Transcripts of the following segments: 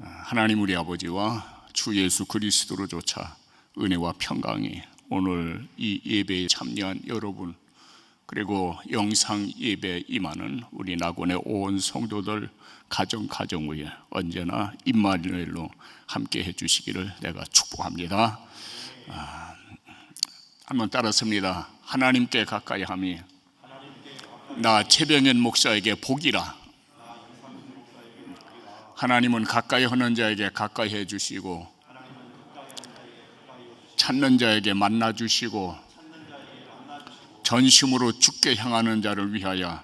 하나님 우리 아버지와 주 예수 그리스도로조차 은혜와 평강이 오늘 이 예배에 참여한 여러분 그리고 영상 예배 임하는 우리 낙원의 온 성도들 가정 가정 위에 언제나 임마누엘로 함께 해주시기를 내가 축복합니다. 아, 한번 따라습니다. 하나님께 가까이 함이 나 최병현 목사에게 복이라. 하나님은 가까이 하는 자에게 가까이 해 주시고 찾는 자에게 만나 주시고 전심으로 죽게 향하는 자를 위하여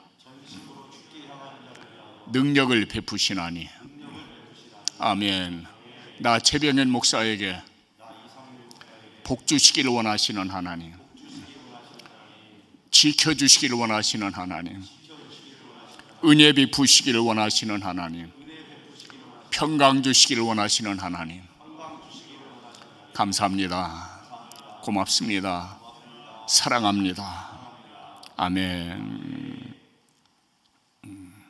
능력을 베푸시나니 아멘. 나 최병현 목사에게 복 주시기를 원하시는 하나님, 지켜 주시기를 원하시는 하나님, 은혜 베푸시기를 원하시는 하나님, 평강 주시기를 원하시는 하나님. 감사합니다. 고맙습니다. 사랑합니다. 아멘. 음,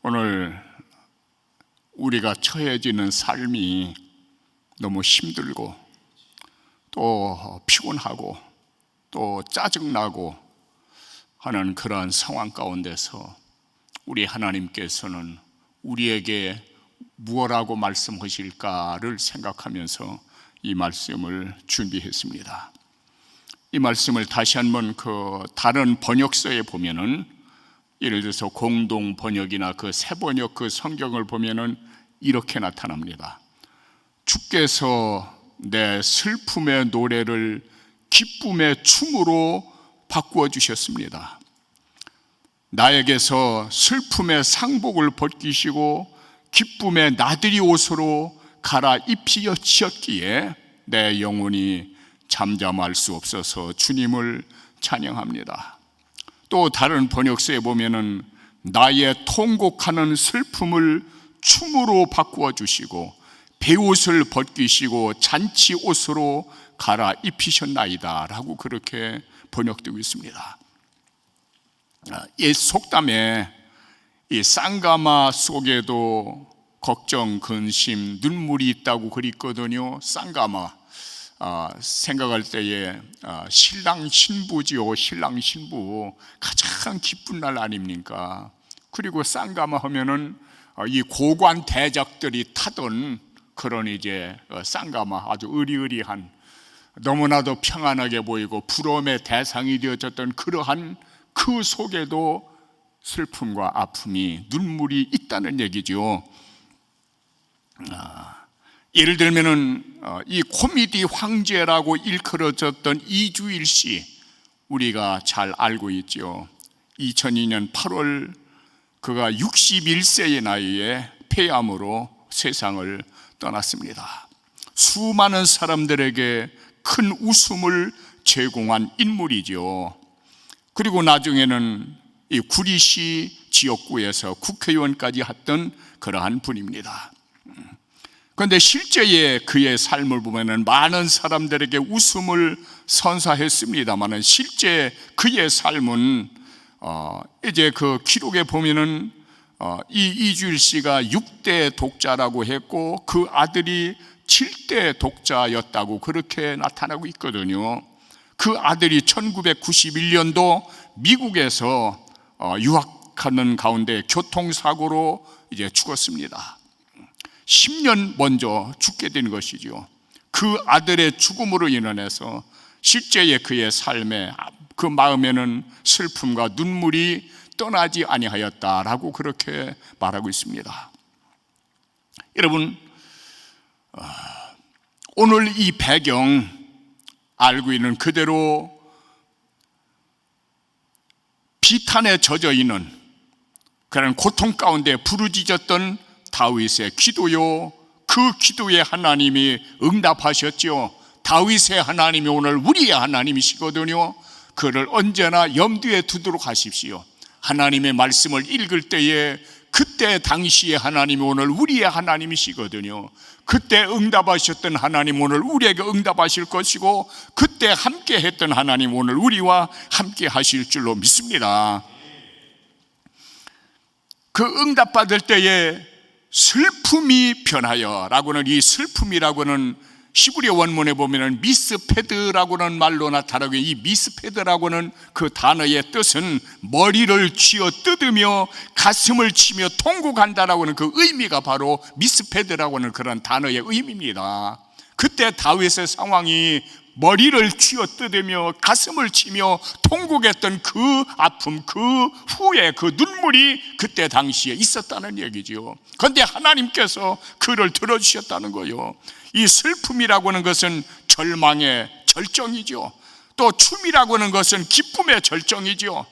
오늘 우리가 처해지는 삶이 너무 힘들고 또 피곤하고 또 짜증나고 하는 그러한 상황 가운데서 우리 하나님께서는 우리에게 무엇라고 말씀하실까를 생각하면서 이 말씀을 준비했습니다. 이 말씀을 다시 한번 그 다른 번역서에 보면은 예를 들어서 공동 번역이나 그 새 번역 그 성경을 보면은 이렇게 나타납니다. 주께서 내 슬픔의 노래를 기쁨의 춤으로 바꾸어 주셨습니다. 나에게서 슬픔의 상복을 벗기시고 기쁨의 나들이 옷으로 갈아 입히셨기에 내 영혼이 잠잠할 수 없어서 주님을 찬양합니다. 또 다른 번역서에 보면은 나의 통곡하는 슬픔을 춤으로 바꾸어 주시고 배옷을 벗기시고 잔치 옷으로 갈아 입히셨나이다 라고 그렇게 번역되고 있습니다. 이 속담에 이 쌍가마 속에도 걱정, 근심, 눈물이 있다고 그랬거든요. 쌍가마 아, 생각할 때에 아, 신랑 신부지요. 신랑 신부 가장 기쁜 날 아닙니까? 그리고 쌍가마 하면은 어, 이 고관 대작들이 타던 그런 이제 어, 쌍가마 아주 의리의리한 너무나도 평안하게 보이고 부러움의 대상이 되어졌던 그러한 그 속에도 슬픔과 아픔이 눈물이 있다는 얘기죠. 아, 예를 들면은 어, 이 코미디 황제라고 일컬어졌던 이주일 씨 우리가 잘 알고 있죠. 2002년 8월 그가 61세의 나이에 폐암으로 세상을 떠났습니다. 수많은 사람들에게 큰 웃음을 제공한 인물이죠. 그리고 나중에는 이 구리시 지역구에서 국회의원까지 했던 그러한 분입니다. 그런데 실제의 그의 삶을 보면은 많은 사람들에게 웃음을 선사했습니다만은 실제 그의 삶은 어 이제 그 기록에 보면은 어이 이주일 씨가 6대 독자라고 했고 그 아들이 7대 독자였다고 그렇게 나타나고 있거든요. 그 아들이 1991년도 미국에서 어, 유학하는 가운데 교통사고로 이제 죽었습니다. 10년 먼저 죽게 된 것이죠. 그 아들의 죽음으로 인해서 실제의 그의 삶에 그 마음에는 슬픔과 눈물이 떠나지 아니하였다라고 그렇게 말하고 있습니다. 여러분 어, 오늘 이 배경 알고 있는 그대로 비탄에 젖어 있는 그런 고통 가운데 부르짖었던 다윗의 기도요. 그 기도에 하나님이 응답하셨죠. 다윗의 하나님이 오늘 우리의 하나님이시거든요. 그를 언제나 염두에 두도록 하십시오. 하나님의 말씀을 읽을 때에 그때 당시의 하나님이 오늘 우리의 하나님이시거든요. 그때 응답하셨던 하나님 오늘 우리에게 응답하실 것이고 그때 함께 했던 하나님 오늘 우리와 함께 하실 줄로 믿습니다. 그 응답받을 때에 슬픔이 변하여 라고는 이 슬픔이라고는 히브리어 원문에 보면은 미스페드라고는 말로 나타나고 이 미스페드라고는 그 단어의 뜻은 머리를 쥐어 뜯으며 가슴을 치며 통곡한다라고는 그 의미가 바로 미스페드라고는 그런 단어의 의미입니다. 그때 다윗의 상황이 머리를 쥐어 뜯으며 가슴을 치며 통곡했던 그 아픔, 그 후에 그 눈물이 그때 당시에 있었다는 얘기지요. 그런데 하나님께서 그를 들어주셨다는 거요. 이 슬픔이라고 하는 것은 절망의 절정이죠. 또 춤이라고 하는 것은 기쁨의 절정이죠.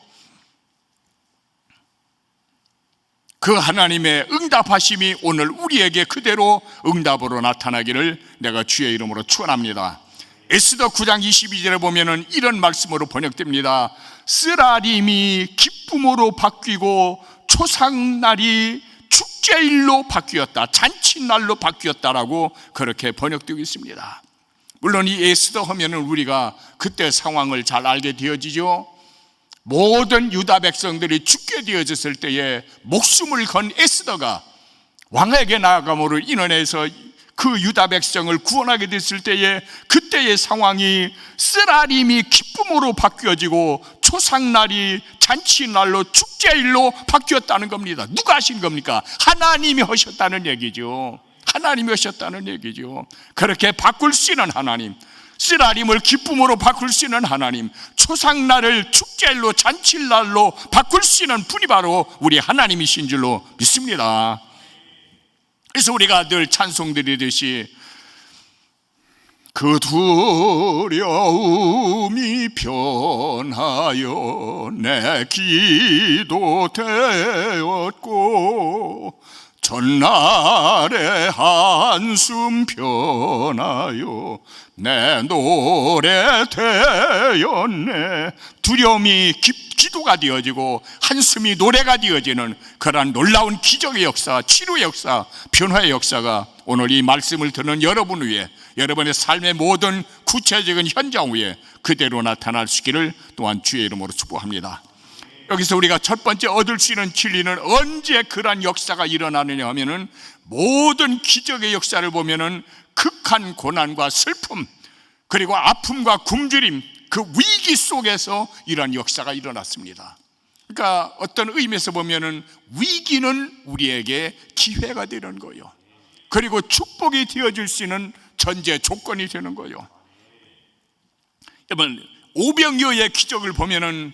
그 하나님의 응답하심이 오늘 우리에게 그대로 응답으로 나타나기를 내가 주의 이름으로 축원합니다. 에스더 9장 22절에 보면은 이런 말씀으로 번역됩니다. 쓰라림이 기쁨으로 바뀌고 초상날이 축제일로 바뀌었다. 잔치날로 바뀌었다라고 그렇게 번역되고 있습니다. 물론 이 에스더 하면은 우리가 그때 상황을 잘 알게 되어지죠. 모든 유다 백성들이 죽게 되어졌을 때에 목숨을 건 에스더가 왕에게 나아감으로 인원해서 그 유다 백성을 구원하게 됐을 때에 그때의 상황이 쓰라림이 기쁨으로 바뀌어지고 초상날이 잔치날로 축제일로 바뀌었다는 겁니다. 누가 하신 겁니까? 하나님이 하셨다는 얘기죠. 하나님이 하셨다는 얘기죠. 그렇게 바꿀 수 있는 하나님. 쓰라림을 기쁨으로 바꿀 수 있는 하나님, 초상날을 축제일로 잔치날로 바꿀 수 있는 분이 바로 우리 하나님이신 줄로 믿습니다. 그래서 우리가 늘 찬송 드리듯이 그 두려움이 변하여 내 기도 되었고 전날의 한숨 변하여 내 노래 되었네. 두려움이 기, 기도가 되어지고 한숨이 노래가 되어지는 그러한 놀라운 기적의 역사 치료의 역사 변화의 역사가 오늘 이 말씀을 듣는 여러분 위에 여러분의 삶의 모든 구체적인 현장 위에 그대로 나타날 수 있기를 또한 주의 이름으로 축복합니다 여기서 우리가 첫 번째 얻을 수 있는 진리는 언제 그러한 역사가 일어나느냐 하면은 모든 기적의 역사를 보면은 극한 고난과 슬픔 그리고 아픔과 굶주림 그 위기 속에서 이러한 역사가 일어났습니다. 그러니까 어떤 의미에서 보면은 위기는 우리에게 기회가 되는 거예요. 그리고 축복이 되어질 수 있는 전제 조건이 되는 거예요. 여러분 오병이어의 기적을 보면은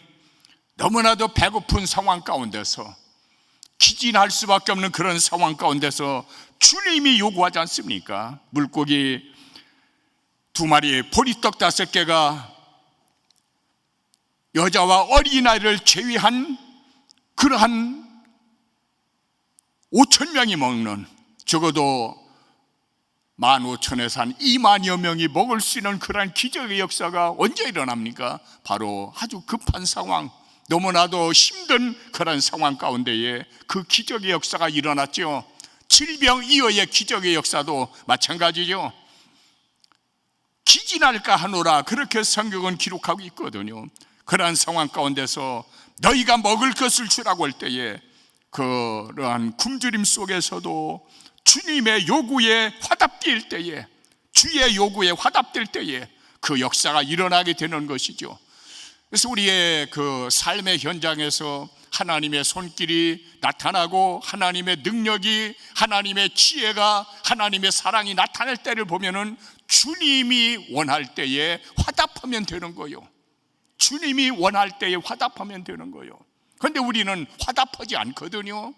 너무나도 배고픈 상황 가운데서 기진할 수밖에 없는 그런 상황 가운데서 주님이 요구하지 않습니까? 물고기 두 마리, 보리떡 다섯 개가 여자와 어린아이를 제외한 그러한 5천 명이 먹는 적어도 만 오천에서 한 2만여 명이 먹을 수 있는 그러한 기적의 역사가 언제 일어납니까? 바로 아주 급한 상황, 너무나도 힘든 그런 상황 가운데에 그 기적의 역사가 일어났죠. 질병 이후의 기적의 역사도 마찬가지죠. 기진할까 하노라 그렇게 성경은 기록하고 있거든요. 그러한 상황 가운데서 너희가 먹을 것을 주라고 할 때에 그러한 굶주림 속에서도 주님의 요구에 화답될 때에 주의 요구에 화답될 때에 그 역사가 일어나게 되는 것이죠. 그래서 우리의 그 삶의 현장에서 하나님의 손길이 나타나고 하나님의 능력이 하나님의 지혜가 하나님의 사랑이 나타날 때를 보면은 주님이 원할 때에 화답하면 되는 거요. 주님이 원할 때에 화답하면 되는 거요. 그런데 우리는 화답하지 않거든요.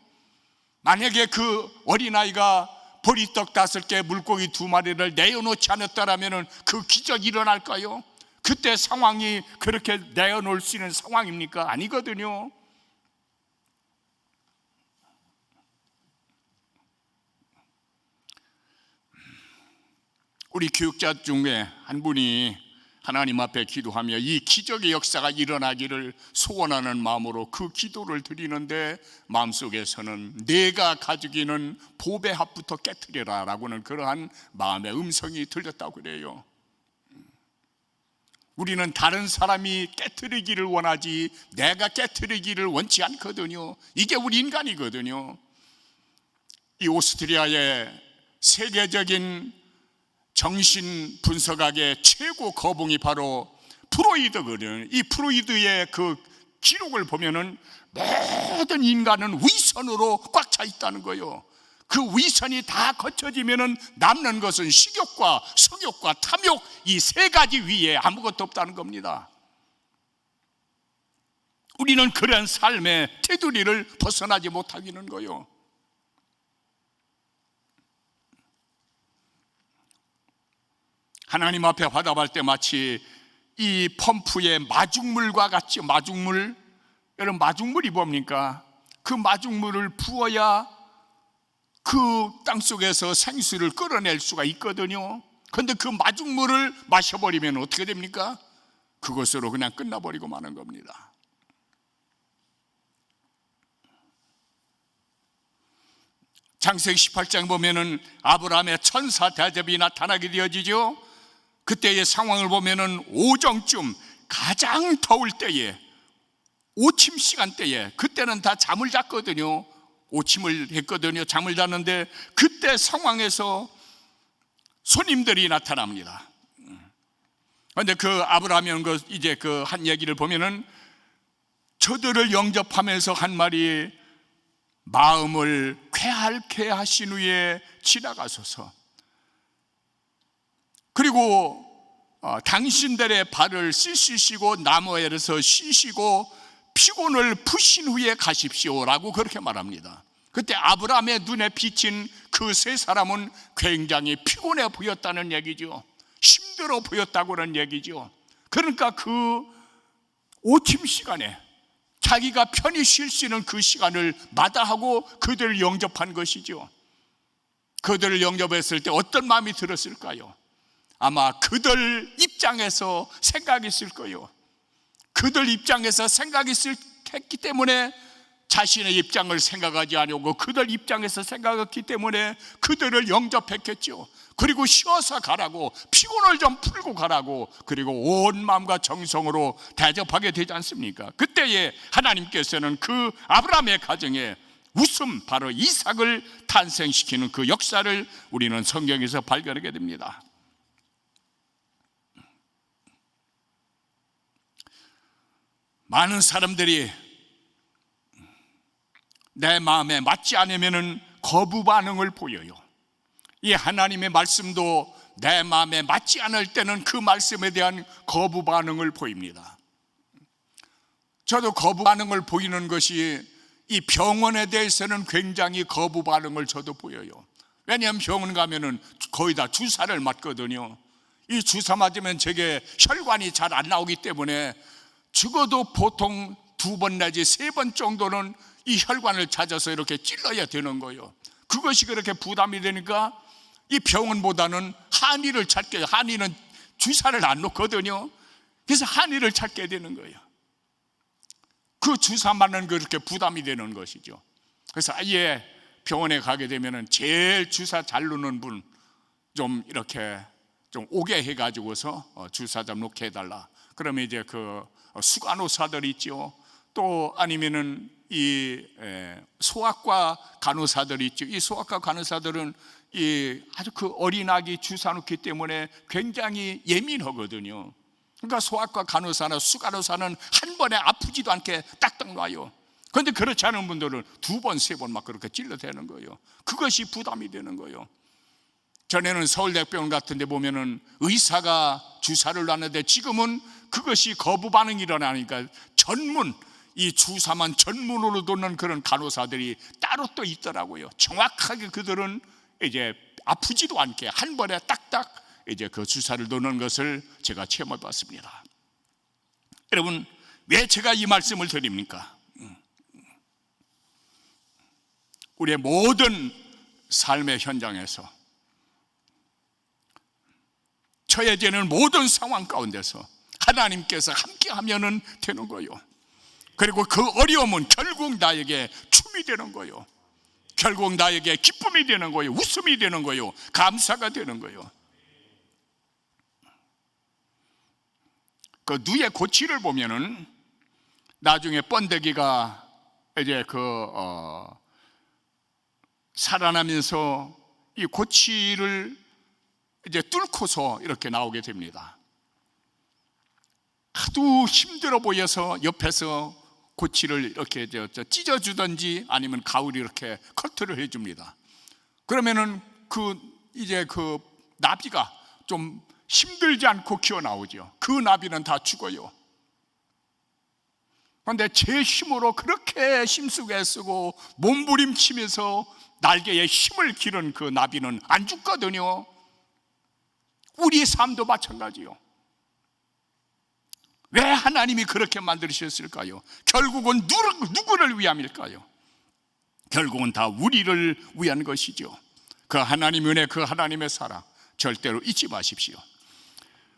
만약에 그 어린아이가 보리떡 다섯 개, 물고기 두 마리를 내어놓지 않았다라면 그 기적이 일어날까요? 그때 상황이 그렇게 내어놓을 수 있는 상황입니까? 아니거든요. 우리 교육자 중에 한 분이 하나님 앞에 기도하며 이 기적의 역사가 일어나기를 소원하는 마음으로 그 기도를 드리는데 마음속에서는 내가 가지고 있는 보배 합부터 깨뜨려라 라고는 그러한 마음의 음성이 들렸다고 그래요 우리는 다른 사람이 깨뜨리기를 원하지 내가 깨뜨리기를 원치 않거든요 이게 우리 인간이거든요 이 오스트리아의 세계적인 정신 분석학의 최고 거봉이 바로 프로이드거든요. 이 프로이드의 그 기록을 보면은 모든 인간은 위선으로 꽉 차 있다는 거예요. 그 위선이 다 거쳐지면은 남는 것은 식욕과 성욕과 탐욕 이 세 가지 위에 아무것도 없다는 겁니다. 우리는 그런 삶의 테두리를 벗어나지 못하기는 거요. 하나님 앞에 화답할 때 마치 이 펌프의 마중물과 같이 마중물 여러분 마중물이 뭡니까? 그 마중물을 부어야 그 땅 속에서 생수를 끌어낼 수가 있거든요. 그런데 그 마중물을 마셔버리면 어떻게 됩니까? 그것으로 그냥 끝나버리고 마는 겁니다. 장세기 18장 보면은 아브라함의 천사 대접이 나타나게 되어지죠. 그때의 상황을 보면은 오정쯤 가장 더울 때에 오침 시간대에 그때는 다 잠을 잤거든요. 오침을 했거든요. 잠을 잤는데 그때 상황에서 손님들이 나타납니다. 그런데 그 아브라함이 그 이제 그 한 얘기를 보면은 저들을 영접하면서 한 말이 마음을 쾌활케 하신 후에 지나가소서. 그리고 어, 당신들의 발을 씻으시고 나무에서 쉬시고 피곤을 푸신 후에 가십시오라고 그렇게 말합니다. 그때 아브라함의 눈에 비친 그 세 사람은 굉장히 피곤해 보였다는 얘기죠. 힘들어 보였다고는 얘기죠. 그러니까 그 오침 시간에 자기가 편히 쉴 수 있는 그 시간을 마다하고 그들을 영접한 것이죠. 그들을 영접했을 때 어떤 마음이 들었을까요? 아마 그들 입장에서 생각이 있을 거예요. 그들 입장에서 생각이 있을 했기 때문에 자신의 입장을 생각하지 않고 그들 입장에서 생각했기 때문에 그들을 영접했겠죠. 그리고 쉬어서 가라고 피곤을 좀 풀고 가라고 그리고 온 마음과 정성으로 대접하게 되지 않습니까? 그때에 하나님께서는 그 아브라함의 가정에 웃음 바로 이삭을 탄생시키는 그 역사를 우리는 성경에서 발견하게 됩니다. 많은 사람들이 내 마음에 맞지 않으면 거부 반응을 보여요. 이 하나님의 말씀도 내 마음에 맞지 않을 때는 그 말씀에 대한 거부 반응을 보입니다. 저도 거부 반응을 보이는 것이 이 병원에 대해서는 굉장히 거부 반응을 저도 보여요. 왜냐하면 병원 가면은 거의 다 주사를 맞거든요. 이 주사 맞으면 제게 혈관이 잘 안 나오기 때문에 죽어도 보통 두 번 내지 세 번 정도는 이 혈관을 찾아서 이렇게 찔러야 되는 거예요. 그것이 그렇게 부담이 되니까 이 병원보다는 한의를 찾게 한의는 주사를 안 놓거든요. 그래서 한의를 찾게 되는 거예요. 그 주사 맞는 그렇게 부담이 되는 것이죠. 그래서 아예 병원에 가게 되면은 제일 주사 잘 놓는 분 좀 이렇게 좀 오게 해가지고서 어, 주사 좀 놓게 해달라. 그러면 이제 그 수간호사들 있죠. 또 아니면은 이 소아과 간호사들 있죠. 이 소아과 간호사들은 이 아주 그 어린아기 주사 놓기 때문에 굉장히 예민하거든요. 그러니까 소아과 간호사나 수간호사는 한 번에 아프지도 않게 딱딱 놔요. 그런데 그렇지 않은 분들은 두 번, 세 번 막 그렇게 찔러대는 거예요. 그것이 부담이 되는 거예요. 전에는 서울대병원 같은 데 보면은 의사가 주사를 놨는데 지금은 그것이 거부 반응이 일어나니까 전문 이 주사만 전문으로 돕는 그런 간호사들이 따로 또 있더라고요. 정확하게 그들은 이제 아프지도 않게 한 번에 딱딱 이제 그 주사를 놓는 것을 제가 체험해 봤습니다. 여러분, 왜 제가 이 말씀을 드립니까? 음. 우리의 모든 삶의 현장에서 처해지는 모든 상황 가운데서 하나님께서 함께 하면은 되는 거요. 그리고 그 어려움은 결국 나에게 춤이 되는 거요. 결국 나에게 기쁨이 되는 거요. 웃음이 되는 거요. 감사가 되는 거요. 그 누의 고치를 보면은 나중에 번데기가 이제 그 어, 살아나면서 이 고치를 이제 뚫고서 이렇게 나오게 됩니다. 하도 힘들어 보여서 옆에서 고치를 이렇게 찢어주든지 아니면 가을이 이렇게 커트를 해줍니다. 그러면은 그 이제 그 나비가 좀 힘들지 않고 기어 나오죠. 그 나비는 다 죽어요. 그런데 제 힘으로 그렇게 힘쓰고 애쓰고 몸부림치면서 날개에 힘을 기른 그 나비는 안 죽거든요. 우리 삶도 마찬가지요. 왜 하나님이 그렇게 만드셨을까요? 결국은 누구, 누구를 위함일까요? 결국은 다 우리를 위한 것이죠. 그 하나님 은혜, 그 하나님의 사랑 절대로 잊지 마십시오.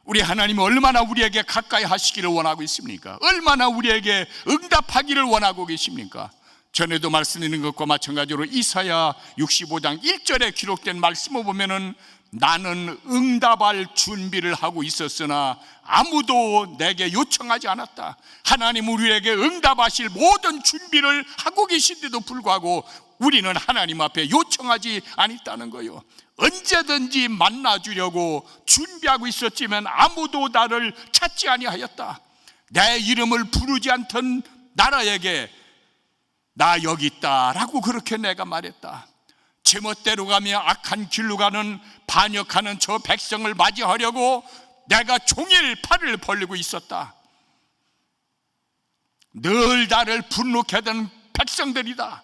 우리 하나님은 얼마나 우리에게 가까이 하시기를 원하고 있습니까? 얼마나 우리에게 응답하기를 원하고 계십니까? 전에도 말씀드린 것과 마찬가지로 이사야 65장 1절에 기록된 말씀을 보면은 나는 응답할 준비를 하고 있었으나 아무도 내게 요청하지 않았다. 하나님 우리에게 응답하실 모든 준비를 하고 계신데도 불구하고 우리는 하나님 앞에 요청하지 않았다는 거요. 언제든지 만나주려고 준비하고 있었지만 아무도 나를 찾지 아니하였다. 내 이름을 부르지 않던 나라에게 나 여기 있다라고 그렇게 내가 말했다. 제멋대로 가며 악한 길로 가는 반역하는 저 백성을 맞이하려고 내가 종일 팔을 벌리고 있었다. 늘 나를 분노케 하던 백성들이다.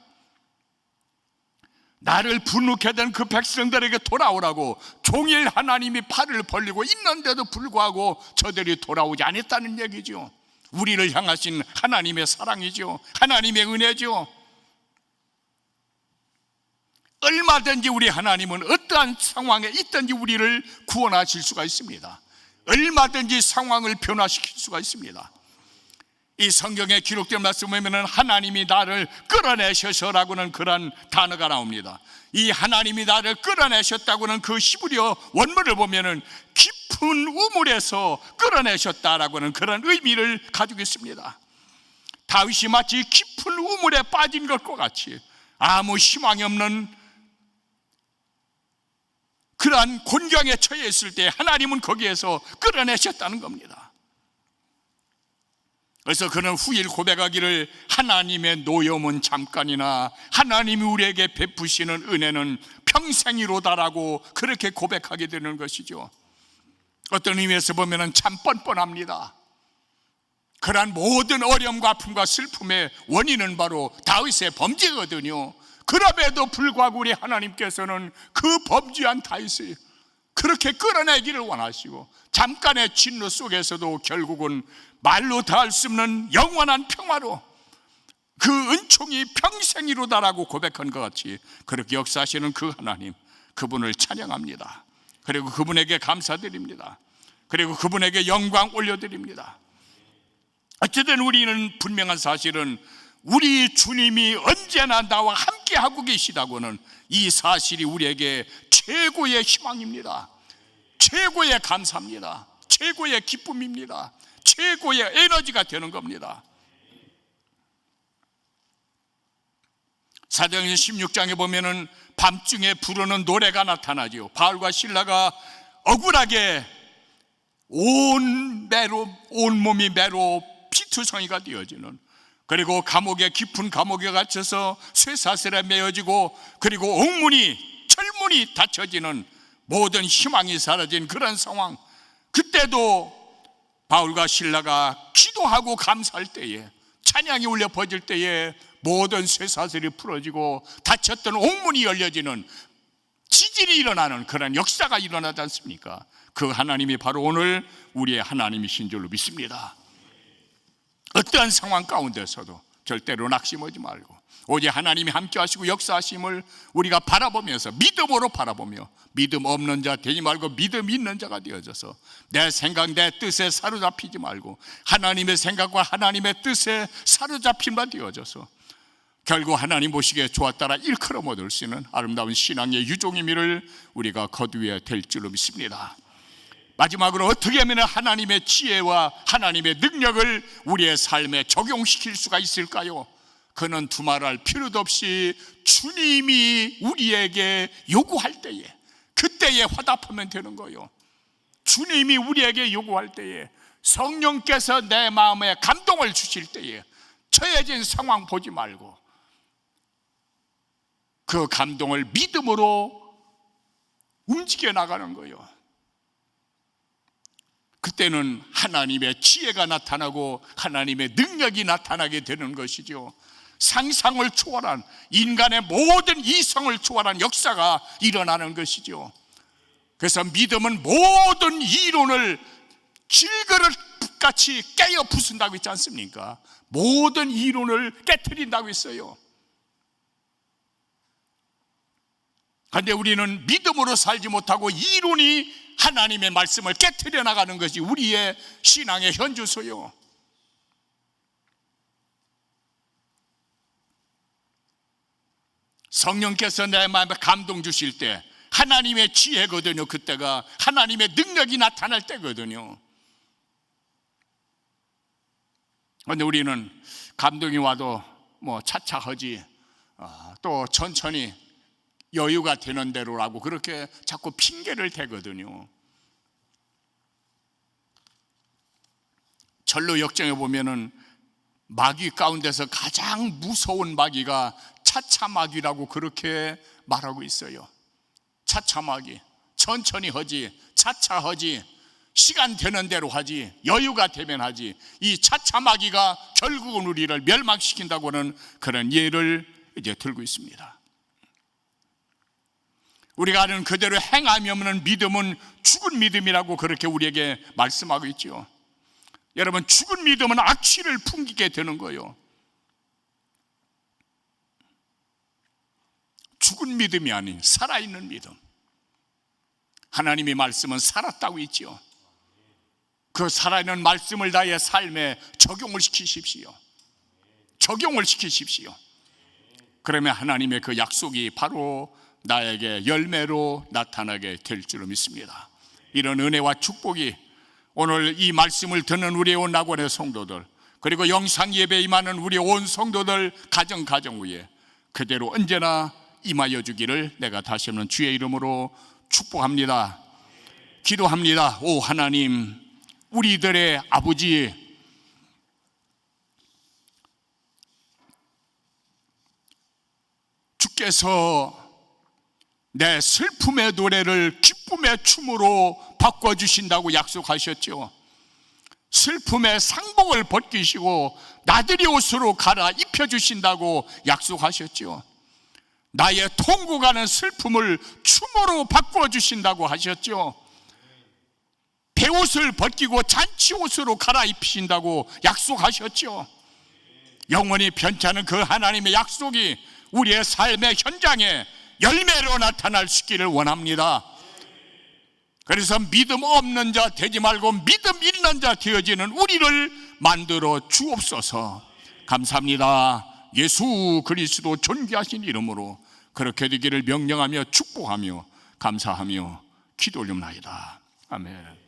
나를 분노케 하던 그 백성들에게 돌아오라고 종일 하나님이 팔을 벌리고 있는데도 불구하고 저들이 돌아오지 않았다는 얘기죠. 우리를 향하신 하나님의 사랑이죠. 하나님의 은혜죠. 얼마든지 우리 하나님은 어떠한 상황에 있든지 우리를 구원하실 수가 있습니다. 얼마든지 상황을 변화시킬 수가 있습니다. 이 성경에 기록된 말씀을 보면 하나님이 나를 끌어내셔서라고는 그런 단어가 나옵니다. 이 하나님이 나를 끌어내셨다고는 그 히브리어 원문을 보면은 깊은 우물에서 끌어내셨다라고는 그런 의미를 가지고 있습니다. 다윗이 마치 깊은 우물에 빠진 것과 같이 아무 희망이 없는 그러한 곤경에 처해 있을 때 하나님은 거기에서 끌어내셨다는 겁니다. 그래서 그는 후일 고백하기를 하나님의 노염은 잠깐이나 하나님이 우리에게 베푸시는 은혜는 평생이로다라고 그렇게 고백하게 되는 것이죠. 어떤 의미에서 보면 참 뻔뻔합니다. 그러한 모든 어려움과 아픔과 슬픔의 원인은 바로 다윗의 범죄거든요. 그럼에도 불구하고 우리 하나님께서는 그 범죄한 다윗을 그렇게 끌어내기를 원하시고 잠깐의 진노 속에서도 결국은 말로 다할 수 없는 영원한 평화로 그 은총이 평생이로다라고 고백한 것 같이 그렇게 역사하시는 그 하나님 그분을 찬양합니다. 그리고 그분에게 감사드립니다. 그리고 그분에게 영광 올려드립니다. 어쨌든 우리는 분명한 사실은 우리 주님이 언제나 나와 함께 하고 계시다고는 이 사실이 우리에게 최고의 희망입니다. 최고의 감사입니다. 최고의 기쁨입니다. 최고의 에너지가 되는 겁니다. 사도행전 16장에 보면은 밤중에 부르는 노래가 나타나지요. 바울과 신라가 억울하게 온 매로 온 몸이 매로 피투성이가 되어지는 그리고 감옥에 깊은 감옥에 갇혀서 쇠사슬에 메어지고 그리고 옥문이 철문이 닫혀지는 모든 희망이 사라진 그런 상황 그때도 바울과 신라가 기도하고 감사할 때에 찬양이 울려 퍼질 때에 모든 쇠사슬이 풀어지고 닫혔던 옥문이 열려지는 지진이 일어나는 그런 역사가 일어나지 않습니까? 그 하나님이 바로 오늘 우리의 하나님이신 줄로 믿습니다. 어떠한 상황 가운데서도 절대로 낙심하지 말고 오직 하나님이 함께 하시고 역사하심을 우리가 바라보면서 믿음으로 바라보며 믿음 없는 자 되지 말고 믿음 있는 자가 되어져서 내 생각 내 뜻에 사로잡히지 말고 하나님의 생각과 하나님의 뜻에 사로잡힌 바 되어져서 결국 하나님 보시기에 좋았다라 일컬어 얻을 수 있는 아름다운 신앙의 유종의미를 우리가 거두어야 될 줄로 믿습니다. 마지막으로 어떻게 하면 하나님의 지혜와 하나님의 능력을 우리의 삶에 적용시킬 수가 있을까요? 그는 두말할 필요도 없이 주님이 우리에게 요구할 때에 그때에 화답하면 되는 거요. 주님이 우리에게 요구할 때에 성령께서 내 마음에 감동을 주실 때에 처해진 상황 보지 말고 그 감동을 믿음으로 움직여 나가는 거예요. 그때는 하나님의 지혜가 나타나고 하나님의 능력이 나타나게 되는 것이죠. 상상을 초월한 인간의 모든 이성을 초월한 역사가 일어나는 것이죠. 그래서 믿음은 모든 이론을 질그릇같이 깨어 부순다고 있지 않습니까? 모든 이론을 깨뜨린다고 했어요. 그런데 우리는 믿음으로 살지 못하고 이론이 하나님의 말씀을 깨뜨려 나가는 것이 우리의 신앙의 현주소요. 성령께서 내 마음에 감동 주실 때 하나님의 지혜거든요. 그때가 하나님의 능력이 나타날 때거든요. 그런데 우리는 감동이 와도 뭐 차차하지 아, 또 천천히 여유가 되는 대로라고 그렇게 자꾸 핑계를 대거든요. 절로 역정에 보면은 마귀 가운데서 가장 무서운 마귀가 차차 마귀라고 그렇게 말하고 있어요. 차차 마귀. 천천히 하지, 차차 하지, 시간 되는 대로 하지, 여유가 되면 하지. 이 차차 마귀가 결국은 우리를 멸망시킨다고는 그런 예를 이제 들고 있습니다. 우리가 아는 그대로 행함이 없는 믿음은 죽은 믿음이라고 그렇게 우리에게 말씀하고 있죠. 여러분, 죽은 믿음은 악취를 풍기게 되는 거예요. 죽은 믿음이 아닌 살아있는 믿음. 하나님의 말씀은 살았다고 있지요. 그 살아있는 말씀을 나의 삶에 적용을 시키십시오. 적용을 시키십시오. 그러면 하나님의 그 약속이 바로 나에게 열매로 나타나게 될 줄로 믿습니다. 이런 은혜와 축복이 오늘 이 말씀을 듣는 우리 온 낙원의 성도들 그리고 영상 예배 임하는 우리 온 성도들 가정 가정 위에 그대로 언제나 임하여 주기를 내가 다시 한번 주의 이름으로 축복합니다. 기도합니다. 오 하나님 우리들의 아버지 주께서 내 슬픔의 노래를 기쁨의 춤으로 바꿔주신다고 약속하셨죠. 슬픔의 상복을 벗기시고 나들이 옷으로 갈아 입혀 주신다고 약속하셨죠. 나의 통고 가는 슬픔을 춤으로 바꿔주신다고 하셨죠. 배옷을 벗기고 잔치 옷으로 갈아입히신다고 약속하셨죠. 영원히 변찮은 그 하나님의 약속이 우리의 삶의 현장에 열매로 나타날 수 있기를 원합니다. 그래서 믿음 없는 자 되지 말고 믿음 있는 자 되어지는 우리를 만들어 주옵소서. 감사합니다. 예수 그리스도 존귀하신 이름으로 그렇게 되기를 명령하며 축복하며 감사하며 기도 올립니다. 아멘.